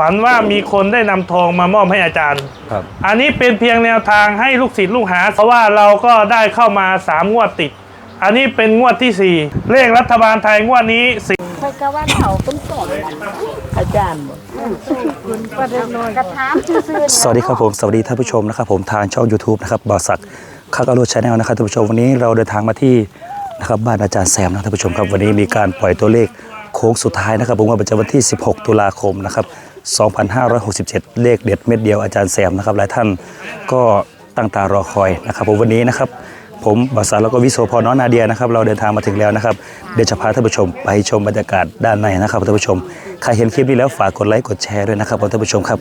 ฝันว่ามีคนได้นำทองมามอบให้อาจารย์ ครับ อันนี้เป็นเพียงแนวทางให้ลูกศิษย์ลูกหา เพราะว่าเราก็ได้เข้ามา 3 งวดติด อันนี้เป็นงวดทีสี่4 เลขรัฐบาลไทยงวดนี้สิค่อยก็ว่าเขาเป็นสอนอาจารย์บอกคุณประเด็นน้อยกระถามซื่อสวัสดีครับผมสวัสดีท่านผู้ชมนะครับผมทางช่อง YouTube นะครับบอสักคากาโรชาแนลนะครับท่านผู้ชมวันนี้เราเดินทางมาที่นะครับบ้านอาจารย์แซมนะท่านผู้ชมครับวันนี้มีการปล่อยตัวเลขโค้งสุดท้ายนะครับผมว่าประจำวันที่ 16 ตุลาคมนะครับ 2567 เลขเด็ดเม็ดเดียวอาจารย์แซมนะครับหลายท่านก็ตั้งตารอคอยนะครับผมวันนี้นะครับ ผมบอสักแล้วก็วิโสพรน้องนาเดียนะครับ เราเดินทางมาถึงแล้วนะครับ เดี๋ยวจะพาท่านผู้ชมไปชมบรรยากาศด้านในนะครับท่านผู้ชมใครเห็นคลิปนี้แล้วฝากกดไลค์กดแชร์ด้วยนะครับท่านผู้ชมครับ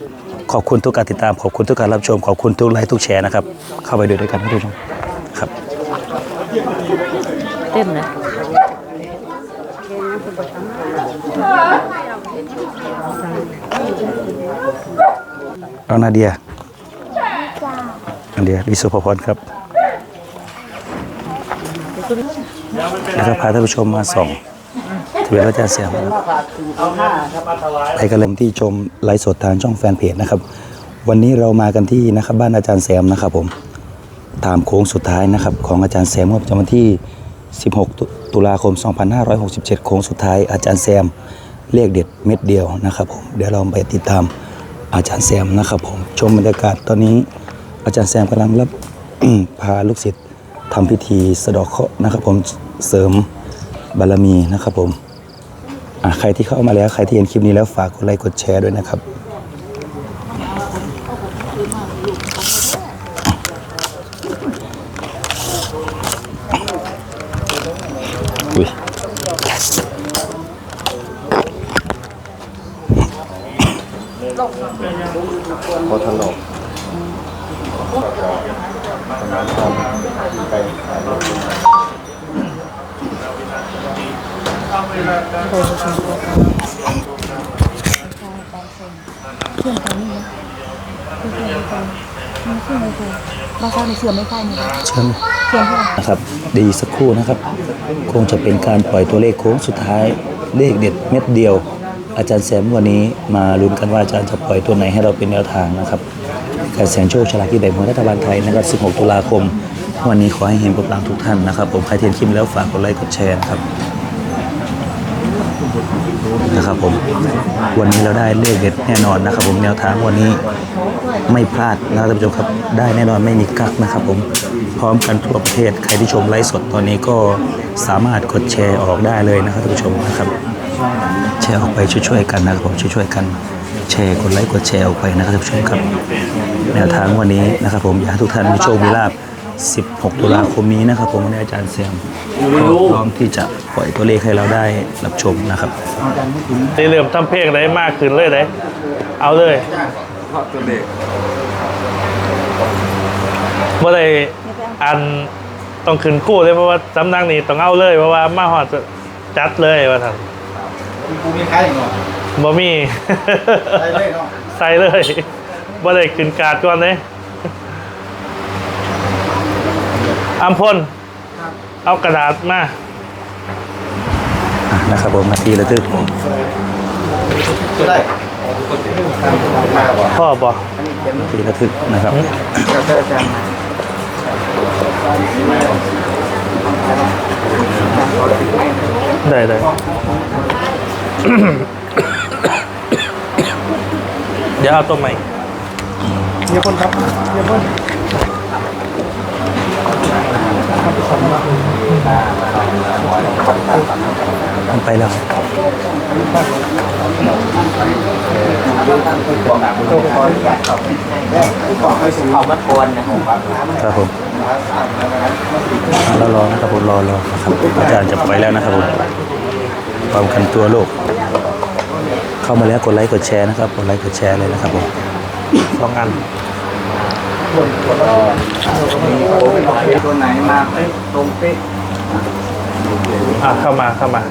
ขอบคุณทุกการติดตามขอบคุณทุกการรับชมขอบคุณทุกไลค์ทุกแชร์นะครับเข้าไปดูด้วยกันท่านผู้ชมครับเต้นนะ น้องนาเดียนาเดียวิสุภพรครับแล้วก็พาท่านผู้ชมมาส่องทะเบียนรถอาจารย์เสียมนะครับไปกันเลยที่ชมไลฟ์สดทางช่องแฟนเพจนะครับ วันนี้เรามากันที่นะครับบ้านอาจารย์แซมนะครับผมตามโค้งสุดท้ายนะครับของอาจารย์แซมเมื่อประจำวันที่ 16ตตุลาคม 2567 โค้งสุดท้ายอาจารย์แซม เลขเด็ดเม็ดเดียวนะครับผมเดี๋ยวเราไปติดตามอาจารย์แซมนะครับผมชมบรรยากาศตอนนี้ อาจารย์แซมกำลังรับพาลูกศิษย์ทำพิธีสะดอกเคราะห์นะครับ ผมเสริมบารมีนะครับผมใครที่เข้ามาแล้วใครที่เห็นคลิปนี้แล้วฝากกดไลค์กดแชร์ด้วยนะครับ พอถลกมาเข้าในเสื่อมไม่ใช่เนี่ยเชิญเสื่อมเท่าไหร่นะครับเดียวอีกสักครู่นะครับ คงจะเป็นการปล่อยตัวเลขโค้งสุดท้ายเลขเด็ดเม็ดเดียว อาจารย์แซมวันนี้มาลุ้นกันว่าอาจารย์จะปล่อยตัวไหนให้เราเป็นแนวทางนะครับการเสี่ยงโชคฉลากที่แบ่งของรัฐบาลไทยนะครับ 16 ตุลาคม วันนี้ขอให้เห็นกับหลังทุกท่านนะครับ ผมใครเที่เห็นคลิปแล้วฝากกดไลค์กดแชร์นะครับนะครับผมวันนี้เราได้เลขเด็ดแน่นอนนะครับ ผมแนวทางวันนี้ไม่พลาดนะครับท่านผู้ชมครับได้แน่นอนไม่มีกักนะครับ ผมพร้อมกันทั่วประเทศใครที่ชมไลฟ์สดตอนนี้ก็สามารถกดแชร์ออกได้เลยนะครับท่านผู้ชมนะครับ แชร์ออกไปช่วยๆกันนะครับผมช่วยๆกันแชร์กดไลค์กดแชร์ออกไปนะครับท่านผู้ชมครับแนวทางวันนี้นะครับผมอยากให้ทุกท่านมีโชคมีลาภ16 ตุลาคมนี้นะครับผมวันนี้อาจารย์เสียมก็พร้อมที่จะปล่อยตัวเลขให้เราได้รับชมนะครับได้เริ่มทำเพลงได้มากขึ้นเลยได้เอาเลยทอดตัวเด็กเมื่อไรอันต้องขึ้นกู้เลยเพราะว่าสำนักนี้ต้องเอาเลยเพราะว่ามาหอดจัดเลยว่าท่าน กูมีใครอีกหน่อยบ่มีใส่เลยเนาะใส่เลยบ่ได้ขึ้นการ์ดก่อนเลยอัมพลเอากระดาษมาอะนะครับผมนาทีระทึกจะได้พ่อบอกนาทีระทึกนะครับ กับอาจารย์ได้ได้ เดี๋ยวเอาตัวใหม่เดี๋ยวคนครับเดี๋ยวคนมันไปแล้วครับผมรอรอนะครับผมรอรอนะครับอาจารย์จะไปแล้วนะครับผมความกันตัวโลก เข้ามาแล้วกดไลค์กดแชร์นะครับ กดไลค์กดแชร์เลยนะครับผมสองอันตัวไหนมาเป๊ะตรงเป๊ะอะเข้ามาเข้ามา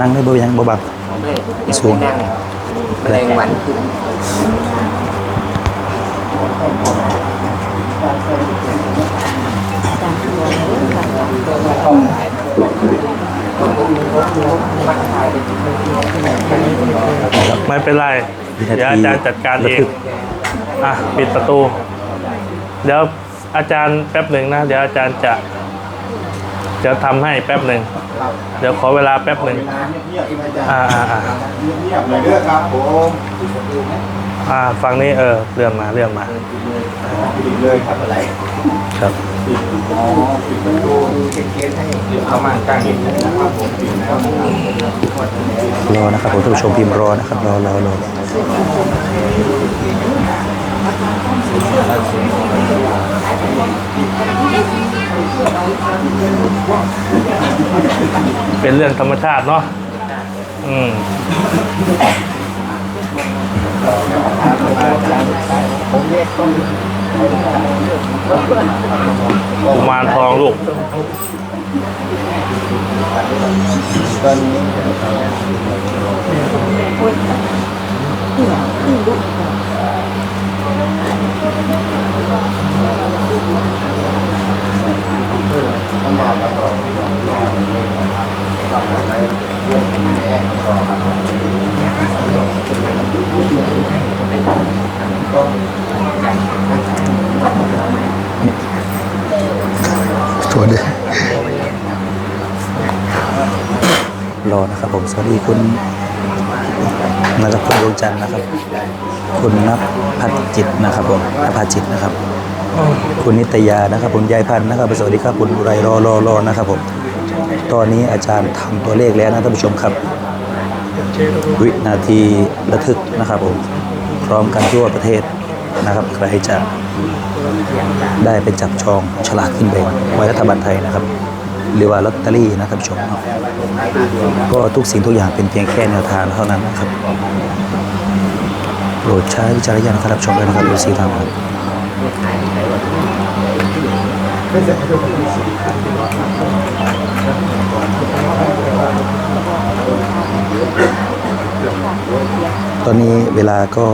นั่งได้บ่ยังบ่บังสูงแรงหวันขึ้น ไม่เป็นไรวินาทีเดี๋ยวอาจารย์จัดการเอระทึงกอะ ปิดประตู เดี๋ยวอาจารย์แป๊บหนึ่งนะ เดี๋ยวอาจารย์จะเดี๋ยวทำให้แป๊บหนึ่ง เดี๋ยวขอเวลาแป๊บหนึ่งเงียบๆอาจารย์อ่าอ่าอ่าเงียบๆเลยเด้อครับผมอ่าฝั่งนี้เออเลื่อนมาเลื่อนมาปิดเลยครับอะไรครับ อ๋อปิดประตูเก๊ๆให้เอามากลางเห็นนะครับผมปิดแล้วรอนะครับผมท่านผู้ชมพิมพ์รอนะครับรอรอรอเป็นเรื่องธรรมชาติเนาะอืมกุ กุมารทองลูกตั วเดีรอนะครับผม สวัสดีคุณนะครับคุณดวงจันทร์นะครับ คุณนับพัฒจิตนะครับผมนภาจิตนะครับ คุณนิตยานะครับคุณยายพันธ์นะครับสวัสดีครับคุณอุไรรอรอรอนะครับผมตอนนี้อาจารย์ทำตัวเลขแล้วนะท่านผู้ชมครับ วินาทีระทึกนะครับผมพร้อมกันทั่วประเทศนะครับ ใครจะ ได้ไปจับจองฉลากขึ้นแบ่งไว้รัฐบาลไทยนะครับ หรือว่าลอตเตอรี่นะท่านผู้ชมเนก็ทุกสิ่งทุกอย่างเป็นเพียงแค่แนวทางเท่านั้นนะครับโปรดใช้วิจารณญาณในการรับชมด้วยนะครับดูสีทางครับตอนนี้เวลาก็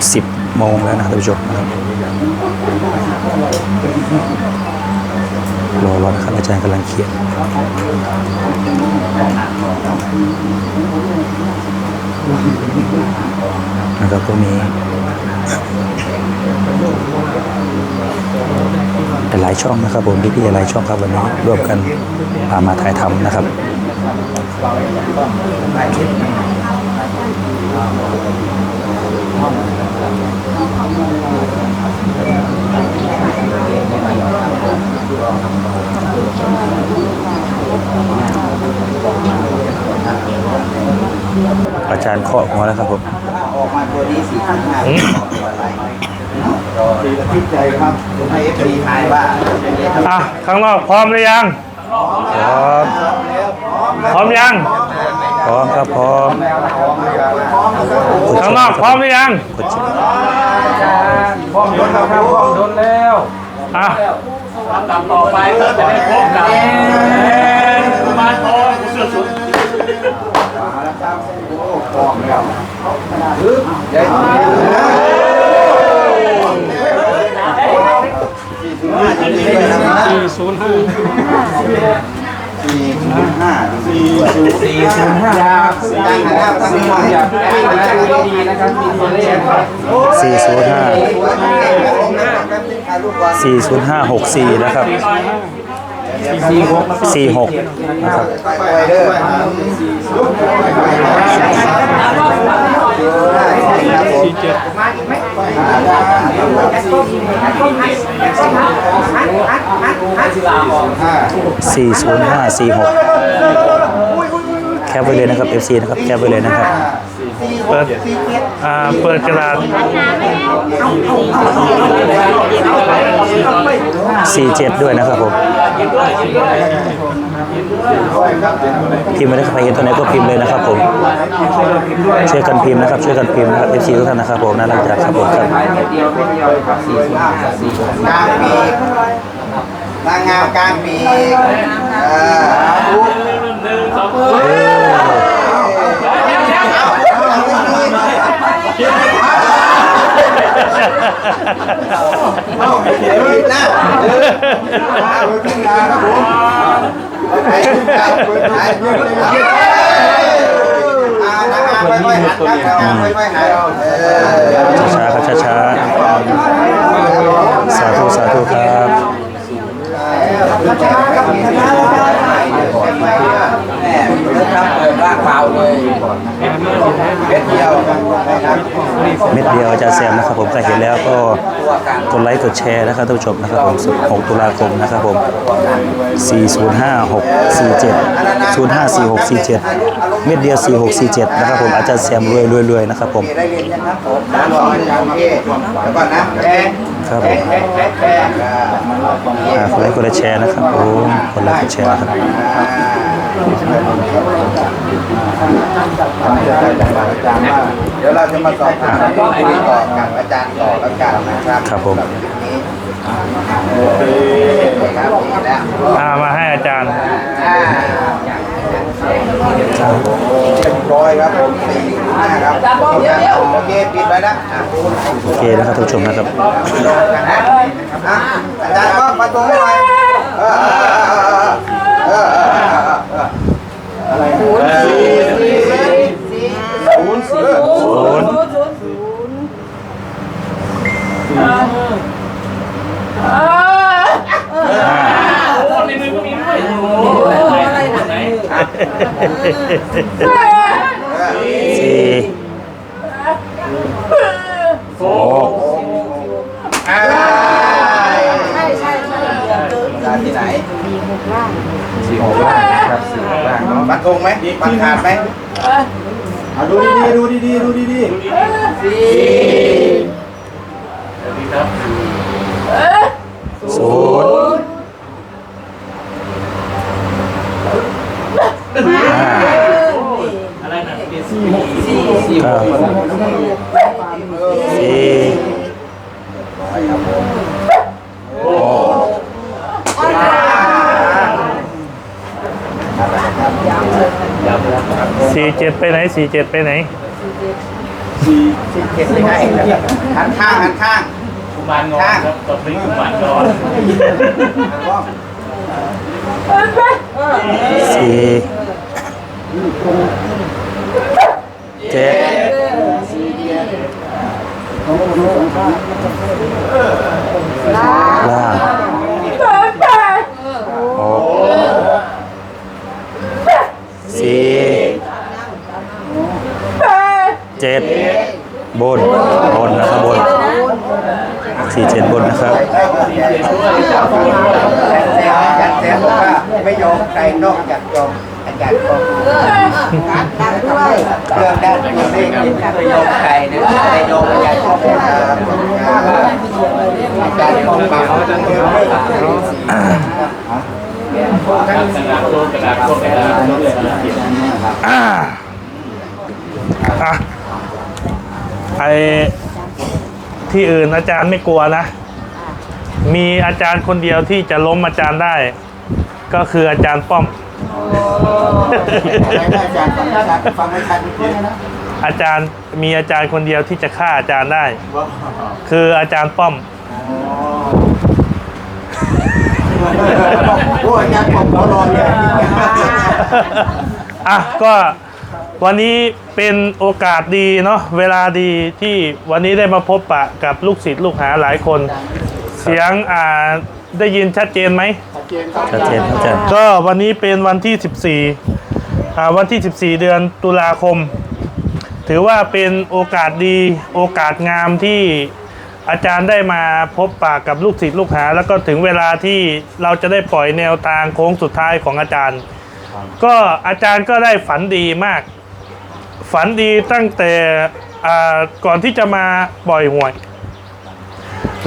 10โมงแล้วนะครับท่านผู้ชมนะครับ รอรอนะครับอาจารย์กำลังเขียนนะครับก็มีหลายช่องนะครับผมพี่ๆหลายช่องครับวันนี้ร่วมกันพามาถ่ายทำนะครับอาจารย์เคาะหัวแล้วครับผมออกมาตัวนี้สี่พันห้าอืมรอดีระทึกใจครับให้เอฟซีทายว่าอะข้างนอกพร้อมหรือยัง พร้อม พร้อมยัง พร้อมครับพร้อม ข้างนอกพร้อมหรือยังกดชิปพร้อมโดนแล้วครับพร้อมโดนแล้ว อะ ต่อไปก็จะได้พบกับมาทองเสื้อสุดมาแล้วครับโอ้พร้อมแล้วฮึบเดี๋ยวสี่ศูนย์ห้าสี่ศูนย์ห้าสี่ศูนย์สี่ศูนย์ห้าตั้งแล้วตั้งแล้วอยากตั้งแล้วดีๆนะครับมีตัวเลขครับ405 40564นะครับ 46 นะครับไปเด้อสี่เจ็ดมาอีกไหม40546แคปไว้เลยนะครับ FC นะครับแคปไว้เลยนะครับเปิดอ่าเปิดกระดาษ47 ด้วยนะครับผมพิมพ์ไม่ได้ใครเห็นตัวไหนก็พิมพ์เลยนะครับผมช่วยกันพิมพ์นะครับช่วยกันพิมพ์นะครับ FC ทุกท่านนะครับผมน่ารักจัดครับผมครับนาสี่กางปีนางงามกลางปีเออ เอาไปเดี๋ยวนะเดี๋ยวเอาไปขึ้นมาครับผมค่อยๆหันครับค่อยๆหันเออช้าๆครับช้าๆสาธุสาธุครับ แม่ครับเปิดร่างเปล่าเลยเม็ดเดียวนะครับเม็ดเดียวอาจารย์แซมนะครับผมใครเห็นแล้วก็กดไลค์กดแชร์นะครับท่านผู้ชมนะครับผม16ตุลาคมนะครับผม 405647 054647 เม็ดเดียว 4647 นะครับผมอาจารย์แซมรวยรวยรวยนะครับผมได้เรียนยังครับผมตามรอาจารย์โอเคเดี๋ยวก่อนนะแครับผมแกแกแกอ่ากดไลค์กดแชร์นะครับผมกดไลค์กดแชร์นะครับเดี๋ยวเราจะมาสอบถามคุยต่อกับอาจารย์ต่อแล้วกันนะครับครับผมสำหบคลิปนี้ครับดีแล้วอ่ามาให้อาจารย์อ่า เรียบร้อยครับผมสี่ห้าครับโอเคปิดไว้นะอะโอเคนะครับท่านผู้ชมนะครับกันนะอะอาจารย์ก็มาตรงนี้หน่อยเออเออเออเออเออเอออะไรสี่สี่ศูนย์สี่ ศูนย์ สี่หก อ่า ใช่ใช่ใช่ ร้านที่ไหน สี่หกล่างนะครับสี่หกล่างเนาะ บัตรทงไหมบัตรขาดไหมเอาดูดีๆดูดีๆดูดีๆ ศูนย์ห้าเก้าสี่หกสี่เจ็ดไปไหน สี่เจ็ดไปไหนสิบเจ็ดไม่ให้หันข้างหันข้างกุมารงอนครับตบนี้กุมารงอนสี่เจ็ดล่างหกสี่ เจ็ดบนบนนะครับบนสี่เจ็ดบนนะครับอ่าไม่ยอมใครนอกจากยอมอาจารย์ก็ดังด้วยเรื่องด้านตัวเลขไม่ยอมใครนะไม่ยอมอาจารย์ก็เป็นอาจารย์ของเราจะเรื่องไม่อ่าอะ ไอที่อื่นอาจารย์ไม่กลัวนะ มีอาจารย์คนเดียวที่จะล้มอาจารย์ได้ ก็คืออาจารย์ป้อม อาจารย์ฟังอาจารย์ฟังไม่ทันเพื่อนนะอาจารย์มีอาจารย์คนเดียวที่จะฆ่าอาจารย์ได้ คืออาจารย์ป้อมโอ้อาจารย์ผมขอรอเลยอะก็ วันนี้เป็นโอกาสดีเนาะเวลาดีที่วันนี้ได้มาพบปะกับลูกศิษย์ลูกหาหลายคน เสียงอ่าได้ยินชัดเจนไหม ชัดเจนครับอาจารย์ก็วันนี้เป็นวันที่ 14อ่าวันที่ 14 เดือนตุลาคม ถือว่าเป็นโอกาสดีโอกาสงามที่อาจารย์ได้มาพบปะกับลูกศิษย์ลูกหา แล้วก็ถึงเวลาที่เราจะได้ปล่อยแนวทางโค้งสุดท้ายของอาจารย์ ก็อาจารย์ก็ได้ฝันดีมาก ฝันดีตั้งแต่ก่อนที่จะมาปล่อยหวย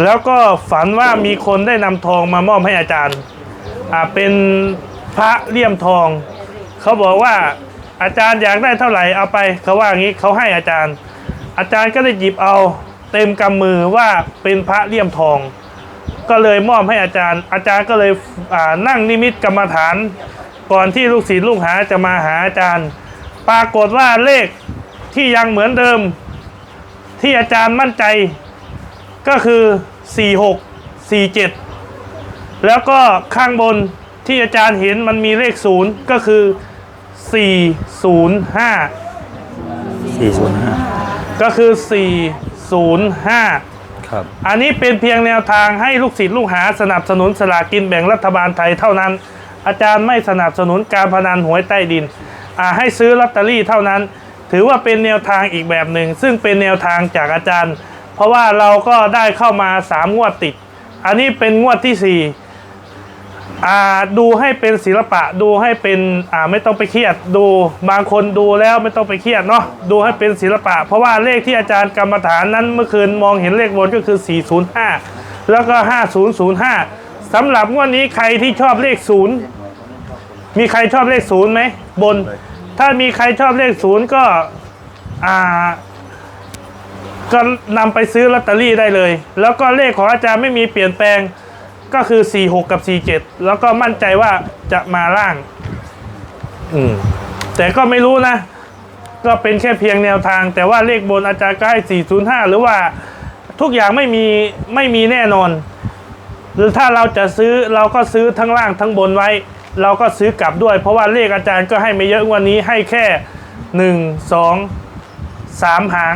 แล้วก็ฝันว่ามีคนได้นำทองมามอบให้อาจารย์เป็นพระเลี่ยมทอง เขาบอกว่าอาจารย์อยากได้เท่าไหร่เอาไปเขาว่าอย่างนี้เขาให้อาจารย์ อาจารย์ก็ได้หยิบเอาเต็มกำมือว่าเป็นพระเลี่ยมทอง ก็เลยมอบให้อาจารย์ อาจารย์ก็เลยนั่งนิมิตกรรมฐาน ก่อนที่ลูกศิษย์ลูกหาจะมาหาอาจารย์ ปรากฏว่าเลขที่ยังเหมือนเดิม ที่อาจารย์มั่นใจ ก็คือ 46 47 แล้วก็ข้างบนที่อาจารย์เห็นมันมีเลขศูนย์ก็คือสี่ศูนย์ห้า405 ก็คือสี่ศูนย์ห้าครับ อันนี้เป็นเพียงแนวทางให้ลูกศิษย์ลูกหาสนับสนุนสลากกินแบ่งรัฐบาลไทยเท่านั้น อาจารย์ไม่สนับสนุนการพนันหวยใต้ดินอ่า ให้ซื้อลอตเตอรี่เท่านั้น ถือว่าเป็นแนวทางอีกแบบหนึ่ง ซึ่งเป็นแนวทางจากอาจารย์ เพราะว่าเราก็ได้เข้ามาสามงวดติด อันนี้เป็นงวดที่สี่อ่าดูให้เป็นศิลปะดูให้เป็นอ่าไม่ต้องไปเครียดดูบางคนดูแล้วไม่ต้องไปเครียดเนาะดูให้เป็นศิลปะ เพราะว่าเลขที่อาจารย์กรรมฐานนั้นเมื่อคืนมองเห็นเลขบนก็คือ 405 แล้วก็ 5005สำหรับงวดนี้ใครที่ชอบเลขศูนย์มีใครชอบเลขศูนย์ไหมบน ถ้ามีใครชอบเลขศูนย์ก็อ่าก็นำไปซื้อลอตเตอรี่ได้เลย แล้วก็เลขของอาจารย์ไม่มีเปลี่ยนแปลงก็คือ 46 กับ 47 แล้วก็มั่นใจว่าจะมาล่าง อืม แต่ก็ไม่รู้นะ ก็เป็นแค่เพียงแนวทาง แต่ว่าเลขบนอาจารย์ก็ให้ 405 หรือว่าทุกอย่างไม่มีไม่มีแน่นอน หรือถ้าเราจะซื้อเราก็ซื้อทั้งล่างทั้งบนไว้ เราก็ซื้อกลับด้วย เพราะว่าเลขอาจารย์ก็ให้ไม่เยอะวันนี้ให้แค่1 2 3หาง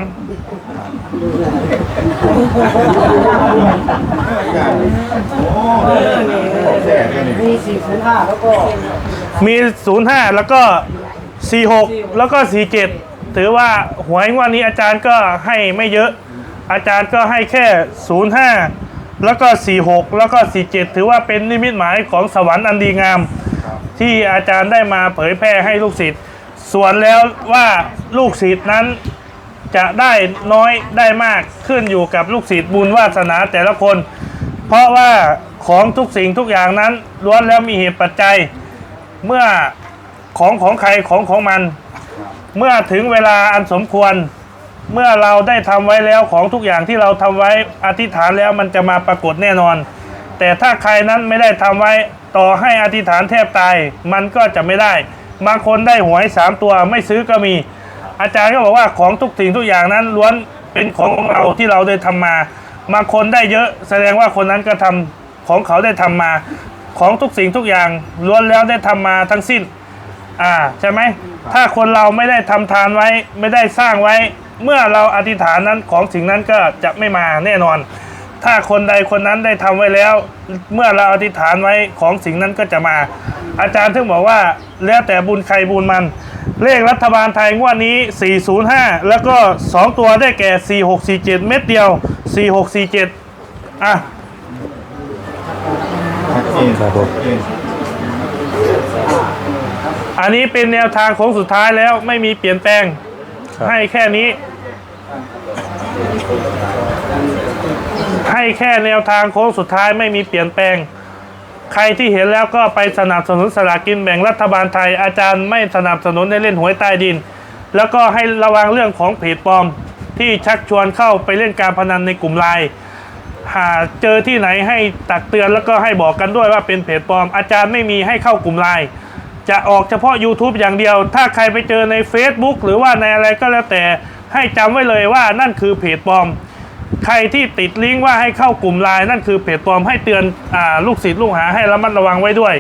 มีสี่ศูนย์ห้าแล้วก็มี 05 แล้วก็ 46 แล้วก็ 47 ถือว่าหวยงวันนี้อาจารย์ก็ให้ไม่เยอะ อาจารย์ก็ให้แค่ 05 แล้วก็ 46 แล้วก็ 47 ถือว่าเป็นนิมิตหมายของสวรรค์อันดีงาม ที่อาจารย์ได้มาเผยแพร่ให้ลูกศิษย์ส่วนแล้วว่าลูกศิษย์นั้นจะได้น้อยได้มากขึ้นอยู่กับลูกศิษย์บุญวาสนาแต่ละคน เพราะว่าของทุกสิ่งทุกอย่างนั้นล้วนแล้วมีเหตุปัจจัย เมื่อของของใครของของมัน เมื่อถึงเวลาอันสมควร เมื่อเราได้ทำไว้แล้วของทุกอย่างที่เราทำไว้อธิษฐานแล้วมันจะมาปรากฏแน่นอน แต่ถ้าใครนั้นไม่ได้ทำไว้ต่อให้อธิษฐานแทบตาย มันก็จะไม่ได้ บางคนได้หวยสามตัวไม่ซื้อก็มี อาจารย์ก็บอกว่าของทุกสิ่งทุกอย่างนั้นล้วนเป็นของของเราที่เราได้ทำมาบางคนได้เยอะแสดงว่าคนนั้นก็ทำของเขาได้ทำมา ของทุกสิ่งทุกอย่างล้วนแล้วได้ทำมาทั้งสิ้นอ่าใช่ไหมถ้าคนเราไม่ได้ทำทานไว้ไม่ได้สร้างไว้ เมื่อเราอธิษฐานนั้นของสิ่งนั้นก็จะไม่มาแน่นอน ถ้าคนใดคนนั้นได้ทำไว้แล้ว เมื่อเราอธิษฐานไว้ของสิ่งนั้นก็จะมา อาจารย์ถึงบอกว่าแล้วแต่บุญใครบุญมัน เลขรัฐบาลไทยงวดนี้ 405 แล้วก็ 2 ตัวได้แก่ 4647 เม็ดเดียว 4647 อะครับผมอันนี้เป็นแนวทางของสุดท้ายแล้วไม่มีเปลี่ยนแปลงครับให้แค่นี้ ให้แค่แนวทางโค้งสุดท้ายไม่มีเปลี่ยนแปลง ใครที่เห็นแล้วก็ไปสนับสนุนสลากกินแบ่งรัฐบาลไทยอาจารย์ไม่สนับสนุนให้เล่นหวยใต้ดิน แล้วก็ให้ระวังเรื่องของเพจปลอม ที่ชักชวนเข้าไปเล่นการพนันในกลุ่มไลน์หาเจอที่ไหนให้ตักเตือนแล้วก็ให้บอกกันด้วยว่าเป็นเพจปลอม อาจารย์ไม่มีให้เข้ากลุ่มไลน์จะออกเฉพาะ YouTube อย่างเดียว ถ้าใครไปเจอใน Facebook หรือว่าในอะไรก็แล้วแต่ให้จำไว้เลยว่านั่นคือเพจปลอม ใครที่ติดลิงก์ว่าให้เข้ากลุ่มไลน์นั่นคือเพจปลอมให้เตือนอลูกศิษย์ลูกหาให้ระมัดระวังไว้ด้วย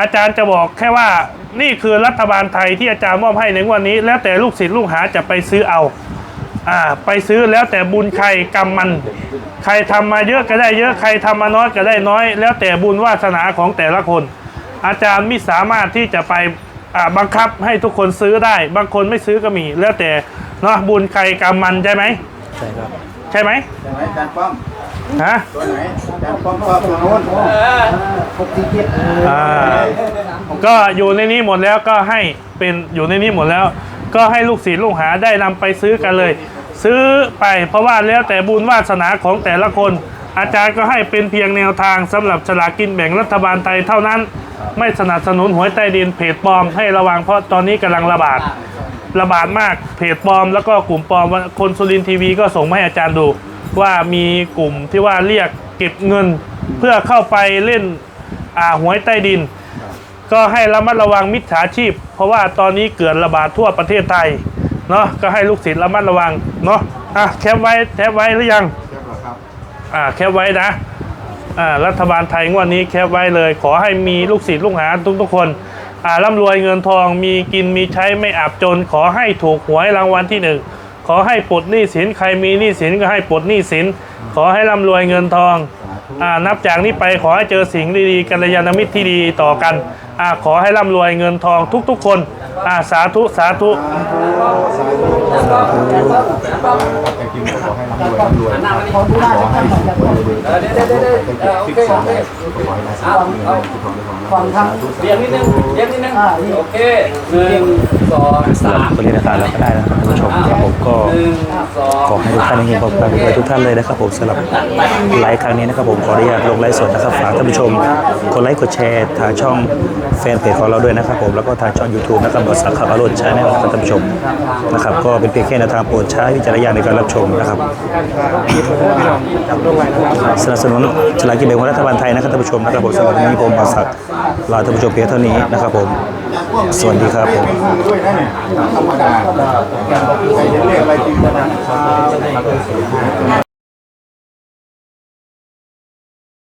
อาจารย์จะบอกแค่ว่านี่คือรัฐบาลไทยที่อาจารย์มอบให้ในวันนี้ แล้วแต่ลูกศิษย์ลูกหาจะไปซื้อเอาอ่าไปซื้อแล้วแต่บุญใครกรรมมัน ใครทำมาเยอะก็ได้เยอะใครทำมาน้อยก็ได้น้อย แล้วแต่บุญวาสนาของแต่ละคน อาจารย์ไม่สามารถที่จะไปอ่าบังคับให้ทุกคนซื้อได้ บางคนไม่ซื้อก็มี แล้วแต่เนาะบุญใครกรรมมันใช่ไหมใช่ครับ ใช่ไหมใช่ไหมอาจารย์ป้อมฮะตัวไหนอาจารย์ป้อมชอบตัวโน้นหกสี่เจ็ดอ่าก็อยู่ในนี้หมดแล้วก็ให้เป็นอยู่ในนี้หมดแล้ว ก็ให้ลูกศิษย์ลูกหาได้นำไปซื้อกันเลย ซื้อไปเพราะว่าแล้วแต่บุญวาสนาของแต่ละคน อาจารย์ก็ให้เป็นเพียงแนวทางสำหรับฉลากกินแบ่งรัฐบาลไทยเท่านั้น ไม่สนับสนุนหวยใต้ดินเพจปลอมให้ระวังเพราะตอนนี้กำลังระบาด ระบาดมากเพจปลอมแล้วก็กลุ่มปลอมคนสุรินทร์ทีวีก็ส่งมาให้อาจารย์ดู ว่ามีกลุ่มที่ว่าเรียกเก็บเงินเพื่อเข้าไปเล่นอ่าหวยใต้ดิน ก็ให้ระมัดระวังมิจฉาชีพ เพราะว่าตอนนี้เกิดระบาดทั่วประเทศไทยเนาะก็ให้ลูกศิษย์ระมัดระวังเนาะอะแคปไว้แคปไว้หรือยังเรียบร้อยครับอ่าแคปไว้นะอ่ารัฐบาลไทยงวดนี้แคปไว้เลย ขอให้มีลูกศิษย์ลูกหาทุกๆคนอ่า ร่ำรวยเงินทองมีกินมีใช้ไม่อับจน ขอให้ถูกหวยรางวัลที่หนึ่งขอให้ปลดหนี้สินใครมีหนี้สินก็ให้ปลดหนี้สิน ขอให้ร่ำรวยเงินทองอ่านับจากนี้ไปขอให้เจอสิ่งดีๆกัลยาณมิตรที่ดีต่อกันอ่าขอให้ร่ำรวยเงินทองทุกๆคน อ่าสาธุสาธุฟังทางเรียงนิดนึงเรียงนิดนึงโอเคหนึ่ง สองสำหรับตัวเลขต่างๆเราก็ได้แล้วนะครับท่านผู้ชมครับผมก็ขอให้ทุกท่านเฮงๆปังๆรวยทุกท่านเลยนะครับผมสำหรับไลฟ์ครั้งนี้นะครับผมขออนุญาตลงไลฟ์สดนะครับฝากท่านผู้ชมกดไลค์กดแชร์ทางช่องแฟนเพจของเราด้วยนะครับผมแล้วก็ทางช่อง YouTube นะครับบทสังขารอรดใช้แนลนะครับท่านผู้ชมนะครับก็เป็นเพียงแค่แนวทางโปรดใช้วิจารณญาณในการรับชมนะครับสนับสนุนฉลากกินแบ่งของรัฐบาลไทยนะครับท่านผู้ชมนะครับผมสำหรับวันนี้ผมบาศักลาท่านผู้ชมเพียงเท่านี้นะครับผมสวัสดีครับผมนั่น่ยธรรมดาอย่างเราใส่เรียกอะไรจริงนะ